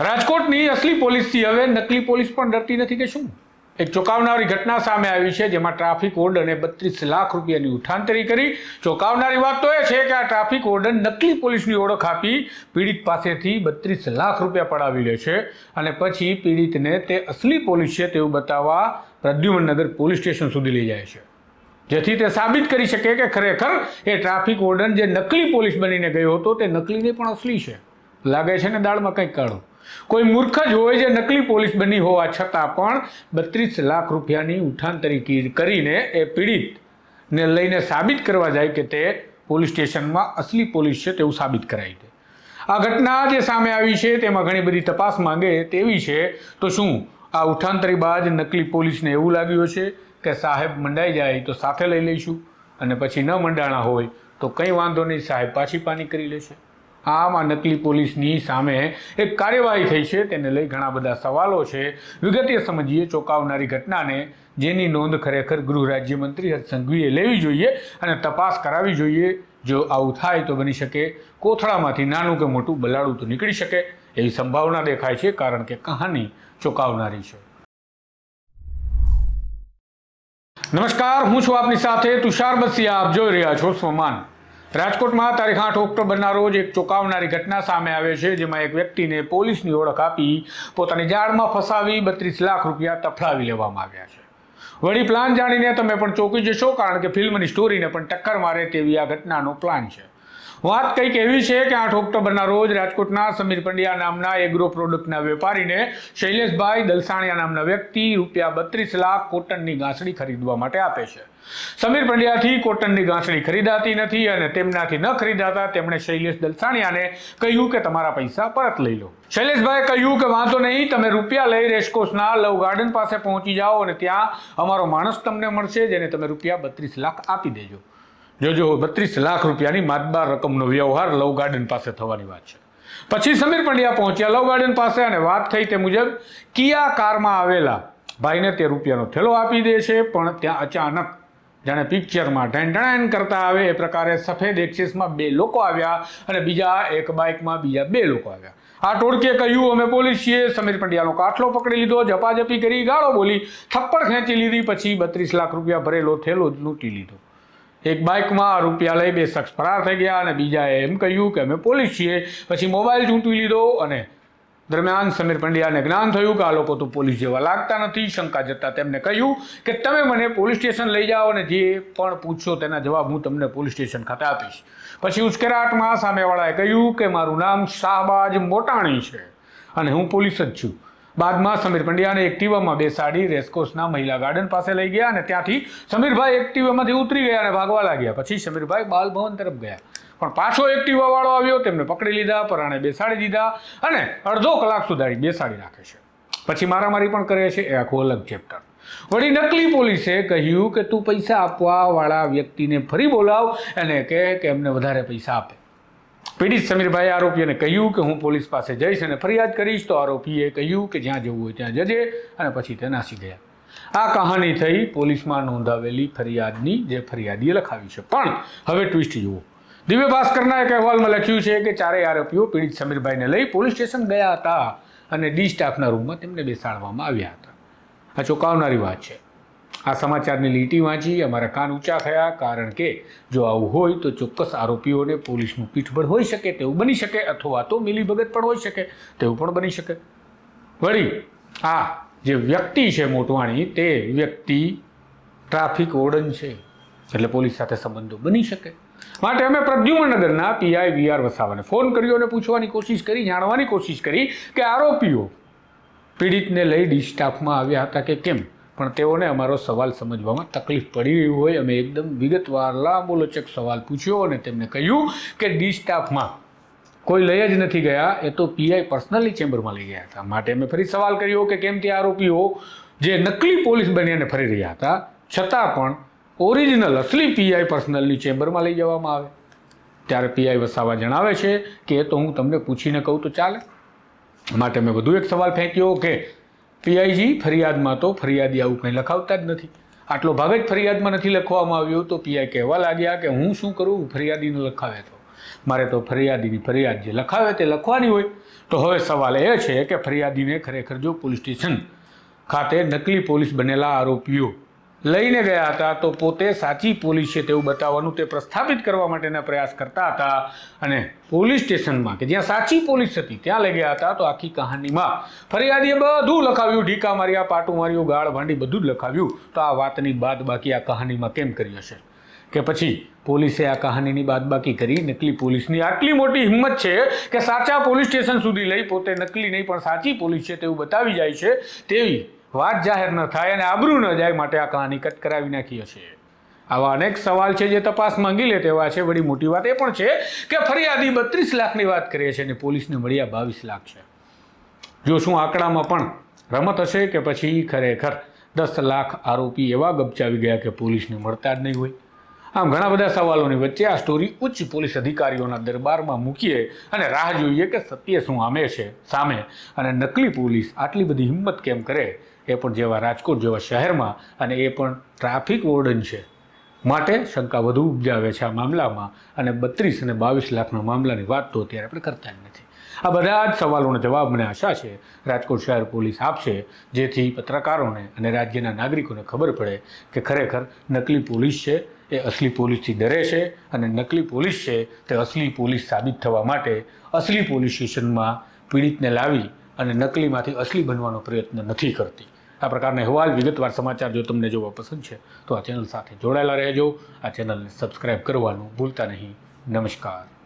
રાજકોટની અસલી પોલીસથી હવે નકલી પોલીસ પણ ડરતી નથી કે શું? એક ચોંકાવનારી ઘટના સામે આવી છે, જેમાં ટ્રાફિક ઓર્ડને બત્રીસ લાખ રૂપિયાની ઉઠાંતરી કરી. ચોંકાવનારી વાત તો એ છે કે આ ટ્રાફિક ઓર્ડન નકલી પોલીસની ઓળખ આપી પીડિત પાસેથી બત્રીસ લાખ રૂપિયા પડાવી લે છે અને પછી પીડિતને તે અસલી પોલીસ છે તેવું બતાવવા પ્રદ્યુમનનગર પોલીસ સ્ટેશન સુધી લઈ જાય છે. જેથી તે સાબિત કરી શકે કે ખરેખર એ ટ્રાફિક ઓર્ડન જે નકલી પોલીસ બનીને ગયો હતો તે નકલીને પણ અસલી છે. લાગે છે ને દાળમાં કંઈક કાઢો કોઈ મૂર્ખ જ હોય જે નકલી પોલીસ બની હોવા છતાં પણ બત્રીસ લાખ રૂપિયાની ઉઠાંતરી કરીને એ પીડિતને લઈને સાબિત કરવા જાય કે તે પોલીસ સ્ટેશનમાં અસલી પોલીસ છે તેવું સાબિત કરાય છે. આ ઘટના જે સામે આવી છે તેમાં ઘણી બધી તપાસ માંગે તેવી છે. તો શું આ ઉઠાંતરી બાદ નકલી પોલીસને એવું લાગ્યું છે કે સાહેબ મંડાઈ જાય તો સાથે લઈ લઈશું અને પછી ન મંડાણા હોય તો કંઈ વાંધો નહીં, સાહેબ પાછી પાની કરી લેશે. આમ નકલી પોલીસની સામે એક કાર્યવાહી થઈ છે. તેને લઈ ઘણા બધા સવાલો છે. વિગતે સમજીએ, ચોંકાવનારી ઘટનાને જેની નોંધ ખરેખર ગૃહ રાજ્યમંત્રી હર્ષ સંઘવીએ લેવી જોઈએ અને તપાસ કરાવી જોઈએ. જો આવું થાય તો બની શકે કોથળામાંથી નાનું કે મોટું બલાડું તો નીકળી શકે. એવી સંભાવના દેખાય છે, કારણ કે કહાની ચોંકાવનારી છે. નમસ્કાર, હું છું આપની સાથે તુષાર બસિયા. આપ જોઈ રહ્યા છો સ્વમાન. રાજકોટમાં તારીખ આઠ ઓક્ટોબરના રોજ એક ચોંકાવનારી ઘટના સામે આવે છે, જેમાં એક વ્યક્તિને પોલીસની ઓળખ આપી પોતાની જાળમાં ફસાવી બત્રીસ લાખ રૂપિયા તફડાવી લેવામાં આવ્યા છે. વળી પ્લાન જાણીને તમે પણ ચોંકી જશો, કારણ કે ફિલ્મની સ્ટોરીને પણ ટક્કર મારે તેવી આ ઘટનાનો પ્લાન છે. વાત કંઈક એવી છે કે આઠ ઓક્ટોબરના રોજ રાજકોટના સમીર પંડ્યા નામના એગ્રો પ્રોડક્ટના વેપારીને શૈલેષભાઈ દલસાણિયા નામના વ્યક્તિ રૂપિયા બત્રીસ લાખ કોટનની ગાંસડી ખરીદવા માટે આપે છે. સમીર પંડ્યાથી કોટનની ગાંસડી ખરીદાતી નથી અને તેમનાથી ન ખરીદાતા તેમણે શૈલેષ દલસાણિયાને કહ્યું કે તમારા પૈસા પરત લઈ લો. શૈલેષભાઈ કહ્યું કે વાંધો નહીં, તમે રૂપિયા લઈ રેસકોર્સના લવ ગાર્ડન પાસે પહોંચી જાઓ અને ત્યાં અમારો માણસ તમને મળશે જેને તમે રૂપિયા બત્રીસ લાખ આપી દેજો. જોજો બત્રીસ લાખ રૂપિયાની માતબાર રકમનો વ્યવહાર લવ ગાર્ડન પાસે થવાની વાત છે. પછી સમીર પંડ્યા પહોંચ્યા લવ ગાર્ડન પાસે અને વાત થઈ તે મુજબ, કિયા કારમાં આવેલા ભાઈને તે રૂપિયાનો થેલો આપી દે છે, પણ ત્યાં અચાનક જાણે પિક્ચરમાં ઢેંઢણાયન કરતા આવે, એ પ્રકારે સફેદ એક્સિસમાં બે લોકો આવ્યા અને બીજા એક બાઇકમાં બીજા બે લોકો આવ્યા. આ ટોળકીએ કહ્યું, અમે પોલીસ છીએ. સમીર પંડ્યાનો કાટલો પકડી લીધો, ઝપાઝપી કરી, ગાળો બોલી, થપ્પડ ખેંચી લીધી, પછી બત્રીસ લાખ રૂપિયા ભરેલો થેલો જ લૂંટી લીધો. એક બાઇકમાં રૂપિયા લઈ બે શખ્સ ફરાર થઈ ગયા અને બીજાએ એમ કહ્યું કે અમે પોલીસ છીએ. પછી મોબાઈલ ચૂંટવી લીધો અને દરમિયાન સમીર પંડ્યાને જ્ઞાન થયું કે આ લોકો તો પોલીસ જેવા લાગતા નથી. શંકા જતા તેમને કહ્યું કે તમે મને પોલીસ સ્ટેશન લઈ જાઓ અને જે પણ પૂછશો તેના જવાબ હું તમને પોલીસ સ્ટેશન ખાતે આપીશ. પછી ઉશ્કેરાટમાં સામેવાળાએ કહ્યું કે મારું નામ શાહબાજ મોટાણી છે અને હું પોલીસ જ છું. બાદમાં સમીર પંડ્યાને એક્ટિવામાં બેસાડી રેસકોર્સના મહિલા ગાર્ડન પાસે લઈ ગયા અને ત્યાંથી સમીરભાઈ એક્ટિવામાંથી ઉતરી ગયા અને ભાગવા લાગ્યા. પછી સમીરભાઈ બાલભવન તરફ ગયા. પણ પાછો એક્ટિવા વાળો આવ્યો, તેમને પકડી લીધા, પરાણે બેસાડી દીધા અને અડધો કલાક સુધારી બેસાડી રાખે છે. પછી મારામારી પણ કરે છે, એ આખું અલગ ચેપ્ટર વળી નકલી પોલીસે કહ્યું કે તું પૈસા આપવા વાળા વ્યક્તિને ફરી બોલાવ અને કે એમને વધારે પૈસા આપે. પીડિત સમીરભાઈએ આરોપીને કહ્યું કે હું પોલીસ પાસે જઈશ અને ફરિયાદ કરીશ, તો આરોપીએ કહ્યું કે જ્યાં જવું હોય ત્યાં જજે અને પછી તે નાસી ગયા. આ કહાની થઈ પોલીસમાં નોંધાવેલી ફરિયાદની, જે ફરિયાદીએ લખાવી છે. પણ હવે ટ્વિસ્ટ જુઓ. દિવ્ય ભાસ્કરના એક અહેવાલમાં લખ્યું છે કે ચારેય આરોપીઓ પીડિત સમીરભાઈને લઈ પોલીસ સ્ટેશન ગયા હતા અને ડી સ્ટાફના રૂમમાં તેમને બેસાડવામાં આવ્યા હતા. આ ચોંકાવનારી વાત છે. આ સમાચારની લીટી વાંચી અમારા કાન ઊંચા થયા, કારણ કે જો આવું હોય તો ચોક્કસ આરોપીઓને પોલીસનું પીઠબળ હોઈ શકે, તેવું બની શકે, અથવા તો મિલીભગત પણ હોઈ શકે, તેવું પણ બની શકે. વળી, આ જે વ્યક્તિ છે મોટવાણી, તે વ્યક્તિ ટ્રાફિક ઓર્ડન છે, એટલે પોલીસ સાથે સંબંધો બની શકે. માટે અમે પ્રદ્યુમનગરના પીઆઈ વી આર વસાવાને ફોન કર્યો અને પૂછવાની કોશિશ કરી, જાણવાની કોશિશ કરી કે આરોપીઓ પીડિતને લઈ ડી સ્ટાફમાં આવ્યા હતા કે કેમ? પણ તેઓને અમારો સવાલ સમજવામાં તકલીફ પડી રહી હોય. અમે એકદમ વિગતવાર લાંબોલોચક સવાલ પૂછ્યો અને તેમને કહ્યું કે ડી સ્ટાફમાં કોઈ લઈ જ નથી ગયા, એ તો પીઆઈ પર્સનલી ચેમ્બરમાં લઈ ગયા હતા. માટે અમે ફરી સવાલ કર્યો કે કેમ તે આરોપીઓ જે નકલી પોલીસ બનીને ફરી રહ્યા હતા, છતાં પણ ઓરિજિનલ અસલી પીઆઈ પર્સનલી ચેમ્બરમાં લઈ જવામાં આવે. ત્યારે પીઆઈ વસાવા જણાવે છે કે એ તો હું તમને પૂછીને કહું તો ચાલે. માટે મેં વધુ એક સવાલ ફેંક્યો કે પીઆઈજી ફરિયાદમાં તો ફરિયાદી આવું કંઈ લખાવતા જ નથી. આટલો ભાગ જ ફરિયાદમાં નથી લખવામાં આવ્યો તો પીઆઈ કહેવા લાગ્યા કે હું શું કરું? ફરિયાદીને લખાવે તો. મારે તો ફરિયાદીની ફરિયાદ જે લખાવે તે લખવાની હોય. તો હવે સવાલ એ છે કે ફરિયાદીને ખરેખર જો પોલીસ સ્ટેશન ખાતે નકલી પોલીસ બનેલા આરોપીઓ લઈને ગયા હતા, તો પોતે સાચી પોલીસ છે તેવું બતાવવાનું તે પ્રસ્થાપિત કરવા માટેના પ્રયાસ કરતા હતા. અને પોલીસ સ્ટેશનમાં, કે જ્યાં સાચી પોલીસ હતી, ત્યાં લઈ ગયા હતા. તો આખી કહાનીમાં ફરિયાદીએ બધું લખાવ્યું, ઢીકા માર્યા, પાટું માર્યું, ગાળ ભાંડી બધું જ લખાવ્યું. તો આ વાતની બાદ બાકી આ કહાનીમાં કેમ કરી હશે? કે પછી પોલીસે આ કહાનીની બાદબાકી કરી? નકલી પોલીસની આટલી મોટી હિંમત છે કે સાચા પોલીસ સ્ટેશન સુધી લઈ પોતે નકલી નહીં, પણ સાચી પોલીસ છે તેવું બતાવી જાય છે. તેવી વાત જાહેર ન થાય અને આબરૂ ન જાય માટે આ કહાની કટ કરાવી નાખી હશે આવા અનેક સવાલ છે જે તપાસ માંગી લે તેવા છે. વળી મોટી વાત એ પણ છે કે ફરિયાદી બત્રીસ લાખની વાત કરીએ છે અને પોલીસને મળ્યા બાવીસ લાખ છે. જો શું આંકડામાં પણ રમત હશે કે પછી ખરેખર દસ લાખ આરોપી એવા ગપચાવી ગયા કે પોલીસને મળતા જ નહીં હોય? આમ ઘણા બધા સવાલોની વચ્ચે આ સ્ટોરી ઉચ્ચ પોલીસ અધિકારીઓના દરબારમાં મૂકીએ અને રાહ જોઈએ કે સત્ય શું આમે છે, સામે અને નકલી પોલીસ આટલી બધી હિંમત કેમ કરે? એ પણ જેવા રાજકોટ જેવા શહેરમાં અને એ પણ ટ્રાફિક વોર્ડન છે. માટે શંકા વધુ ઉપજાવે છે આ મામલામાં અને બત્રીસ અને બાવીસ લાખના મામલાની વાત તો અત્યારે આપણે કરતા જ નથી. આ બધા જ સવાલોના જવાબ મને આશા છે. રાજકોટ શહેર પોલીસ આપશે, જેથી પત્રકારોને અને રાજ્યના નાગરિકોને ખબર પડે કે ખરેખર નકલી પોલીસ છે, એ અસલી પોલીસથી ડરે છે અને નકલી પોલીસ છે તે અસલી પોલીસ સાબિત થવા માટે અસલી પોલીસ સ્ટેશનમાં પીડિતને લાવી અને નકલીમાંથી અસલી બનવાનો પ્રયત્ન નથી કરતી. આ પ્રકારના અહેવાલ વિગતવાર સમાચાર જો તમને જોવા પસંદ છે, તો આ ચેનલ સાથે જોડાયેલા રહેજો. આ ચેનલને સબસ્ક્રાઈબ કરવાનું ભૂલતા નહીં. નમસ્કાર.